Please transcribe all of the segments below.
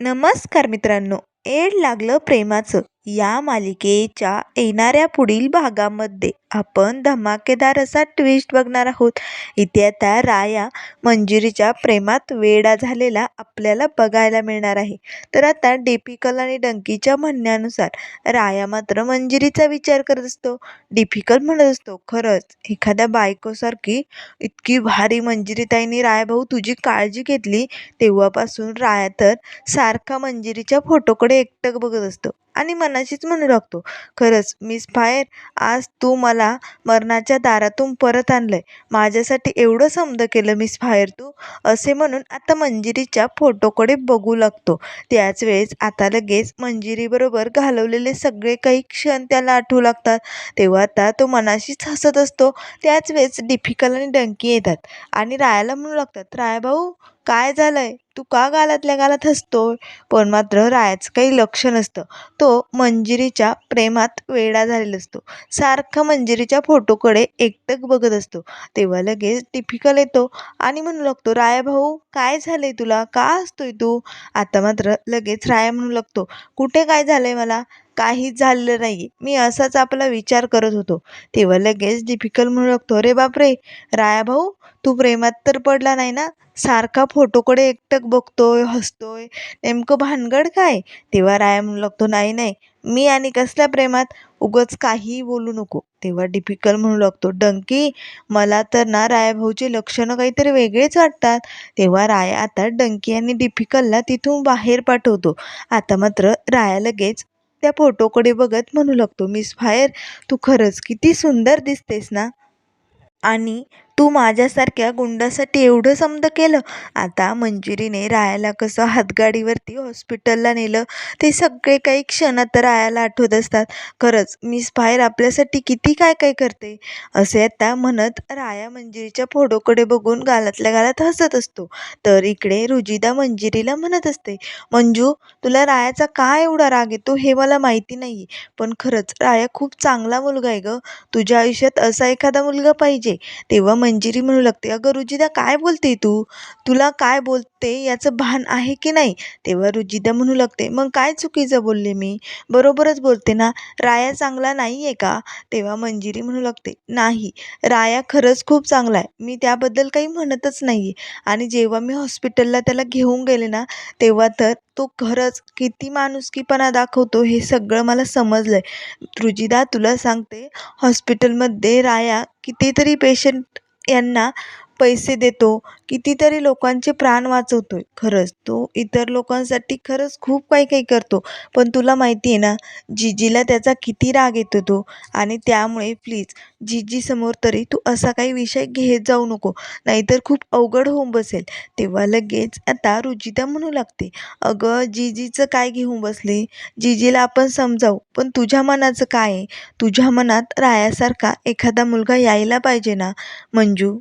नमस्कार मित्रांनो. एड लागलं प्रेमाचं. या मालिकेच्या येणाऱ्या पुढील भागामध्ये आपण धमाकेदार असा ट्विस्ट बघणार आहोत. इथे आता राया मंजिरीच्या प्रेमात वेडा झालेला आपल्याला बघायला मिळणार आहे. तर आता डिपिकल आणि डंकीच्या म्हणण्यानुसार राया मात्र मंजिरीचा विचार करत असतो. डिफिकल म्हणत असतो खरंच. एखाद्या बायकोसारखी इतकी भारी मंजिरीताईंनी राया भाऊ तुझी काळजी घेतली तेव्हापासून राया तर सारखा मंजिरीच्या फोटोकडे एकटक बघत असतो. आणि मनाशीच म्हणू लागतो खरंच मिस फायर आज तू मला मरणाच्या दारातून परत आणलंय. माझ्यासाठी एवढं समद केलं मिस फायर तू. असे म्हणून आता मंजिरीच्या फोटोकडे बघू लागतो. त्याच वेळेस आता लगेच मंजिरीबरोबर घालवलेले सगळे काही क्षण त्याला आठवू लागतात. तेव्हा आता तो मनाशीच हसत असतो. त्याच वेळेस डिफिकल आणि डंकी येतात. आणि रायाला म्हणू लागतात राया भाऊ काय झालंय? तू का गालातल्या गालात हसतो? पण मात्र रायाचं काही लक्ष नसतं. तो मंजिरीच्या प्रेमात वेडा झालेला असतो. सारखा मंजिरीच्या फोटोकडे एकटक बघत असतो. तेव्हा लगेच टिफिकल येतो आणि म्हणू लागतो राया भाऊ काय झालंय तुला? का हसतोय तू? आता मात्र लगेच राया म्हणू लागतो कुठे काय झालंय मला? काहीच झालेलं नाही मी असाच आपला विचार करत होतो. तेव्हा लगेच डिफिकल म्हणू लागतो. अरे बापरे! राया भाऊ तू प्रेमात तर पडला नाही ना? सारखा फोटोकडे एकटक बघतोय हसतोय. नेमकं भानगड काय? तेव्हा राया म्हणू लागतो नाही नाही. मी आणि कसल्या प्रेमात? उगच काहीही बोलू नको. तेव्हा डिफिकल म्हणू लागतो डंकी मला तर ना रायाभाऊचे लक्षणं काहीतरी वेगळेच वाटतात. तेव्हा राया आता डंकी आणि डिफिकलला तिथून बाहेर पाठवतो. आता मात्र राया लगेच त्या फोटोकडे बघत म्हणू लागतो मिस फायर तू खरंच किती सुंदर दिसतेस ना. आणि तू माझ्यासारख्या गुंडासाठी एवढं समद केलं? आता मंजिरीने रायाला कसं हातगाडीवरती हॉस्पिटलला नेलं ते सगळे काही क्षण आता रायाला आठवत असतात. खरंच मिस फायर आपल्यासाठी किती काय काय करते? असे आता म्हणत राया मंजिरीच्या फोटोकडे बघून गालातल्या गालात हसत असतो. तर इकडे रुजिदा मंजिरीला म्हणत असते मंजू तुला रायाचा का एवढा राग येतो हे मला माहिती नाही पण खरंच राया खूप चांगला मुलगा आहे गं. तुझ्या आयुष्यात असा एखादा मुलगा पाहिजे. तेव्हा मंजिरी म्हणू लागते. अगं रुजिदा काय बोलते तू? तुला काय बोल ते याचं भान आहे की नाही? तेव्हा रुजिदा म्हणू लागते मग काय चुकीचं बोलले मी? बरोबरच बोलते ना? राया चांगला नाही आहे का? तेव्हा मंजिरी म्हणू लागते नाही राया खरंच खूप चांगला आहे. मी त्याबद्दल काही म्हणतच नाही आहे आणि जेव्हा मी हॉस्पिटलला त्याला घेऊन गेले ना तेव्हा तर तो खरंच किती माणुसकीपणा दाखवतो हे सगळं मला समजलं आहे रुजिदा तुला सांगते हॉस्पिटलमध्ये राया कितीतरी पेशंट यांना पैसे देतो कितीतरी लोकांचे प्राण वाचवतो आहे खरंच तो इतर लोकांसाठी खरंच खूप काही काही करतो. पण तुला माहिती आहे ना जिजीला त्याचा किती राग येतो तो. आणि त्यामुळे प्लीज जिजीसमोर तरी तू असा काही विषय घेत जाऊ नको. नाहीतर खूप अवघड होऊन बसेल. तेव्हा लगेच आता रुजिता म्हणू लागते. अगं जिजीचं काय घेऊन बसले? जिजीला आपण समजावू. पण तुझ्या मनाचं काय आहे? तुझ्या मनात रायासारखा एखादा मुलगा यायला पाहिजे ना? मंजू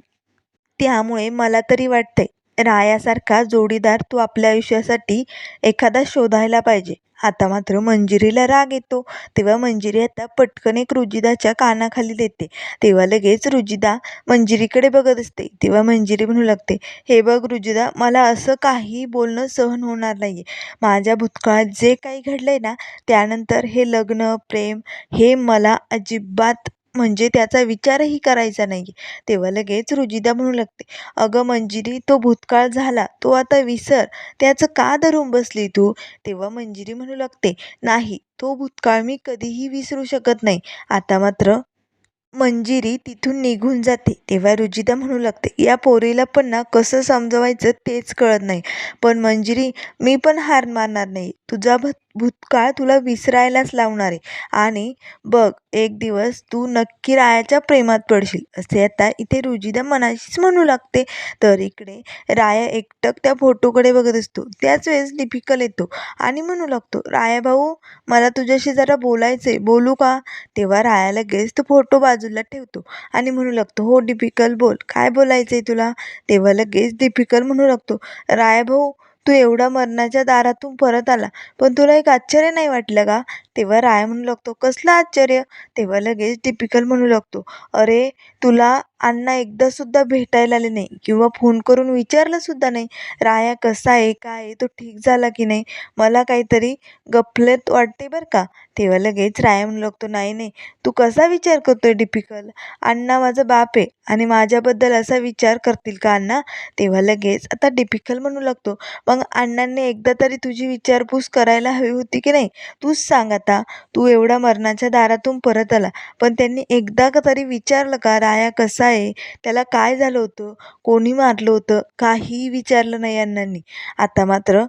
त्यामुळे मला तरी वाटते रायासारखा जोडीदार तू आपल्या आयुष्यासाठी एखादा शोधायला पाहिजे. आता मात्र मंजिरीला राग येतो. तेव्हा मंजिरी आता पटकन एक रुजिदाच्या कानाखाली देते. तेव्हा लगेच रुजिदा मंजिरीकडे बघत असते. तेव्हा मंजिरी म्हणू लागते हे बघ रुजिदा मला असं काही बोलणं सहन होणार नाही माझ्या भूतकाळात जे काही घडलं आहे ना त्यानंतर हे लग्न प्रेम हे मला अजिबात म्हणजे त्याचा विचारही करायचा नाही. तेव्हा लगेच रुजिदा म्हणू लागते अगं मंजिरी तो भूतकाळ झाला तो आता विसर त्याचं का धरून बसली तू? तेव्हा मंजिरी म्हणू लागते नाही तो भूतकाळ मी कधीही विसरू शकत नाही. आता मात्र मंजिरी तिथून निघून जाते. तेव्हा रुजिदा म्हणू लागते या पोरीला पण ना कसं समजवायचं तेच कळत नाही. पण मंजिरी मी पण हार मारणार नाही. तुझा भ भूतकाळ तुला विसरायलाच लावणार आहे. आणि बघ एक दिवस तू नक्की रायाच्या प्रेमात पडशील. असे आता इथे रुजिदा मनाशीच म्हणू लागते. तर इकडे राया एकटक त्या फोटोकडे बघत असतो. त्याच वेळेस डिफिकल येतो आणि म्हणू लागतो राया भाऊ मला तुझ्याशी जरा बोलायचं आहे बोलू का? तेव्हा राया लगेच तो फोटो बाजूला ठेवतो आणि म्हणू लागतो हो डिफिकल बोल. काय बोलायचं आहे तुला? तेव्हा लगेच डिफिकल म्हणू लागतो राया भाऊ तू एवढा मरणाच्या दारातून परत आला. पण तुला एक आश्चर्य नाही वाटलं का? तेव्हा राय म्हणू लागतो कसलं आश्चर्य? तेव्हा लगेच टिपिकल म्हणू लागतो अरे तुला अण्णा एकदासुद्धा भेटायला आले नाही किंवा फोन करून विचारलंसुद्धा नाही राया कसा आहे काय आहे तो ठीक झाला की नाही मला काहीतरी गफलत वाटते बरं का? तेव्हा लगेच राया म्हणू लागतो नाही नाही तू कसा विचार करतो आहे डिपिकल? अण्णा माझा बाप आहे आणि माझ्याबद्दल असा विचार करतील का अण्णा? तेव्हा लगेच आता डिपिकल म्हणू लागतो मग अण्णांनी एकदा तरी तुझी विचारपूस करायला हवी होती की नाही? तूच सांग आता तू एवढा मरणाच्या दारातून परत आला पण त्यांनी एकदा का तरी विचारलं का राया कसा आहे. त्याला काय झालं होतं? कोणी मारलं होतं? काहीही विचारलं नाही अण्णांनी. आता मात्र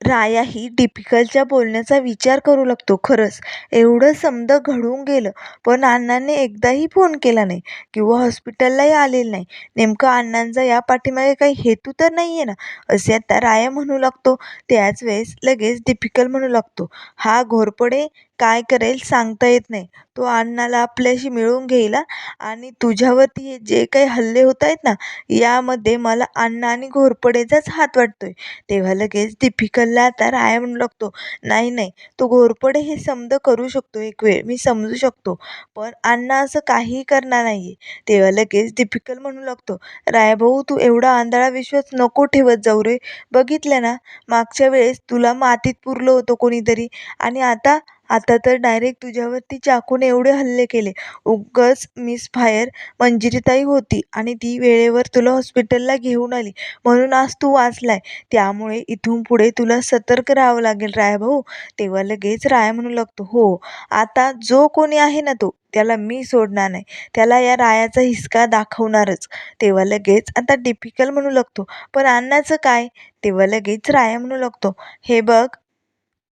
राया ही डिपिकलच्या बोलण्याचा विचार करू लागतो खरंच. एवढं समदं घडून गेलं पण अण्णांनी एकदाही फोन केला नाही किंवा हॉस्पिटललाही आलेलं नाही. नेमकं अण्णांचा या पाठीमागे काही हेतू तर नाही आहे ना? असे आता राया म्हणू लागतो. त्याच वेळेस लगेच डिपिकल म्हणू लागतो. हा घोरपडे काय करेल सांगता येत नाही. तो अण्णाला आपल्याशी मिळवून घेईल आणि तुझ्यावरती हे जे काही हल्ले होत आहेत ना यामध्ये मला अण्णा आणि घोरपडेचाच हात वाटतोय. तेव्हा लगेच डिपिकलला आता राया म्हणू लागतो नाही नाही तो घोरपडे हे समज करू शकतो एक वेळ मी समजू शकतो. पण अण्णा असं काहीही करणार नाही आहे तेव्हा लगेच दीपिकल म्हणू लागतो रायभाऊ तू एवढा आंधळा विश्वास नको ठेवत जाऊ रे. बघितलं ना मागच्या वेळेस तुला मातीत पुरलं होतं कोणीतरी. आणि आता आता तर डायरेक्ट तुझ्यावरती चाकूने एवढे हल्ले केले. उगाच मिसफायर मंजिरीताई होती आणि ती वेळेवर तुला हॉस्पिटलला घेऊन आली. म्हणून आज तू वाचलाय. त्यामुळे इथून पुढे तुला सतर्क राहावं लागेल राया भाऊ. तेव्हा लगेच राया म्हणू लागतो हो आता जो कोणी आहे ना तो त्याला मी सोडणार नाही. त्याला या रायाचा हिसका दाखवणारच. तेव्हा लगेच आता डिफिकल्ट म्हणू लागतो पण अण्णाचं काय? तेव्हा लगेच राया म्हणू लागतो हे बघ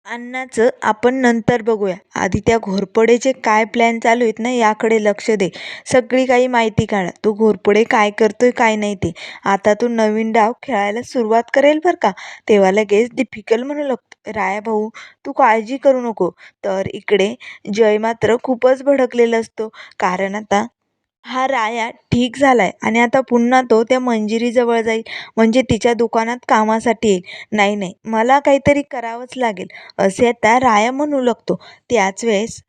अन्नाचं आपण नंतर बघूया. आधी त्या घोरपडेचे काय प्लॅन चालू आहेत ना याकडे लक्ष दे. सगळी काही माहिती काढा. तो घोरपडे काय करतोय काय नाही ते. आता तो नवीन डाव खेळायला सुरुवात करेल बरं का? तेव्हा लगेच डिफिकल्ट म्हणू लागतो. राया भाऊ तू काळजी करू नको. तर इकडे जय मात्र खूपच भडकलेला असतो. कारण आता हा राया ठीक झालाय आणि आता पुन्हा तो त्या मंजिरीजवळ जाईल. म्हणजे तिच्या दुकानात कामासाठी येईल. नाही नाही मला काहीतरी करावंच लागेल असे आता राया म्हणू लागतो. त्याच वेळेस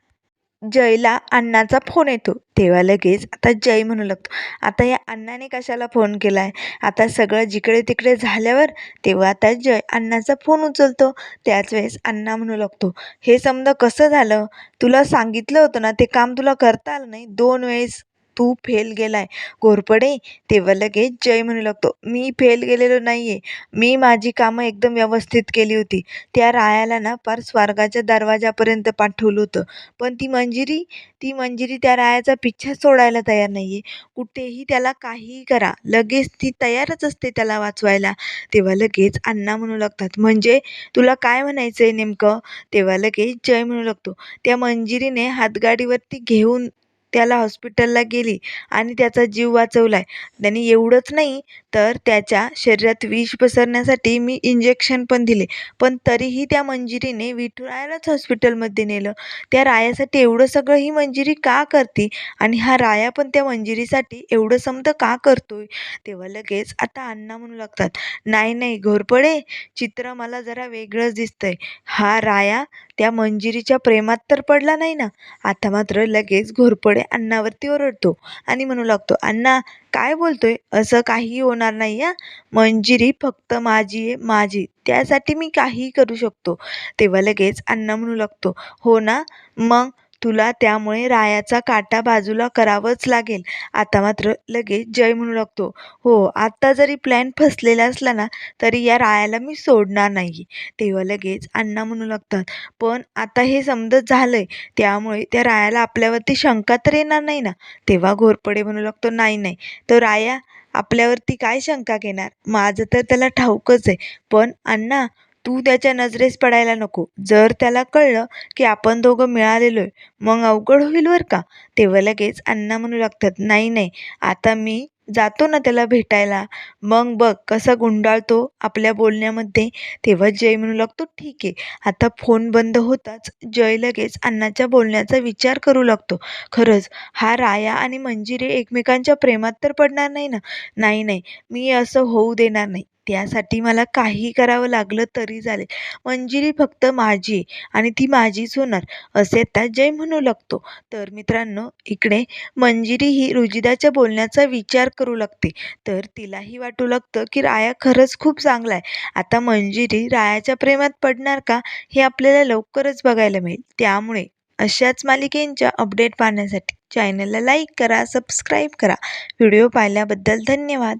जयला अण्णाचा फोन येतो. तेव्हा लगेच आता जय म्हणू लागतो. आता या अण्णाने कशाला फोन केला आहे आता सगळं जिकडे तिकडे झाल्यावर तेव्हा आता जय अण्णाचा फोन उचलतो. त्याच वेळेस अण्णा म्हणू लागतो हे समजा कसं झालं? तुला सांगितलं होतं ना ते काम तुला करता आलं नाही. दोन वेळेस तू फेल गेलाय. घोरपडे? तेव्हा लगेच जय म्हणू लागतो. मी फेल गेलेलो नाही आहे मी माझी कामं एकदम व्यवस्थित केली होती. त्या रायाला ना फार स्वर्गाच्या दरवाजापर्यंत पाठवलं होतं. पण ती मंजिरी ती मंजिरी त्या रायाचा पिच्छा सोडायला तयार नाही आहे कुठेही त्याला काहीही करा. लगेच ती तयारच असते त्याला वाचवायला. तेव्हा लगेच अण्णा म्हणू लागतात म्हणजे तुला काय म्हणायचं आहे नेमकं? तेव्हा लगेच जय म्हणू लागतो. त्या मंजिरीने हातगाडीवरती घेऊन त्याला हॉस्पिटलला गेली आणि त्याचा जीव वाचवला आहे त्यांनी एवढंच नाही तर त्याच्या शरीरात विष पसरण्यासाठी मी इंजेक्शन पण दिले. पण तरीही त्या मंजिरीने विठुरायालाच हॉस्पिटलमध्ये नेलं. त्या रायासाठी एवढं सगळं ही मंजिरी का करते? आणि हा राया पण त्या मंजिरीसाठी एवढं समतं का करतोय? तेव्हा लगेच आता अण्णा म्हणू लागतात नाही नाही घोरपडे चित्र मला जरा वेगळंच दिसतंय. हा राया त्या मंजिरीच्या प्रेमात तर पडला नाही ना. आता मात्र लगेच घोरपडे अण्णावरती ओरडतो आणि म्हणू लागतो अण्णा काय बोलतोय? असं काही होणार नाही या मंजिरी फक्त माझी आहे माझी. त्यासाठी मी काहीही करू शकतो. तेव्हा लगेच अण्णा म्हणू लागतो हो ना? मग तुला त्यामुळे रायाचा काटा बाजूला करावंच लागेल. आता मात्र लगेच जय म्हणू लागतो. हो आत्ता जरी प्लॅन फसलेला असला ना तरी या रायाला मी सोडणार नाही तेव्हा लगेच अण्णा म्हणू लागतात पण आता हे समजत झालंय. त्यामुळे त्या रायाला आपल्यावरती शंका तर येणार नाही ना? तेव्हा घोरपडे म्हणू लागतो नाही नाही. तो राया आपल्यावरती काय शंका घेणार? माझं तर त्याला ठाऊकच आहे. पण अण्णा तू त्याच्या नजरेस पडायला नको. जर त्याला कळलं की आपण दोघं मिळालेलो आहे मग अवघड होईल बरं का? तेव्हा लगेच अण्णा म्हणू लागतात नाही नाही आता मी जातो ना त्याला भेटायला. मग बघ कसा गुंडाळतो आपल्या बोलण्यामध्ये. तेव्हा जय म्हणू लागतो ठीक आहे आता फोन बंद होताच. जय लगेच अण्णाच्या बोलण्याचा विचार करू लागतो. खरंच हा राया आणि मंजिरी एकमेकांच्या प्रेमात तर पडणार नाही ना? नाही नाही मी असं होऊ देणार नाही. त्यासाठी मला काही करावं लागलं तरी चालेल. मंजिरी फक्त माझी आहे आणि ती माझीच होणार असे आता जय म्हणू लागतो. तर मित्रांनो इकडे मंजिरी ही रुजिदाच्या बोलण्याचा विचार करू लागते. तर तिलाही वाटू लागतं की राया खरंच खूप चांगला आहे. आता मंजिरी रायाच्या प्रेमात पडणार का हे आपल्याला लवकरच बघायला मिळेल. त्यामुळे अशाच मालिकेंच्या अपडेट पाहण्यासाठी चॅनलला लाईक करा सबस्क्राईब करा. व्हिडिओ पाहिल्याबद्दल धन्यवाद.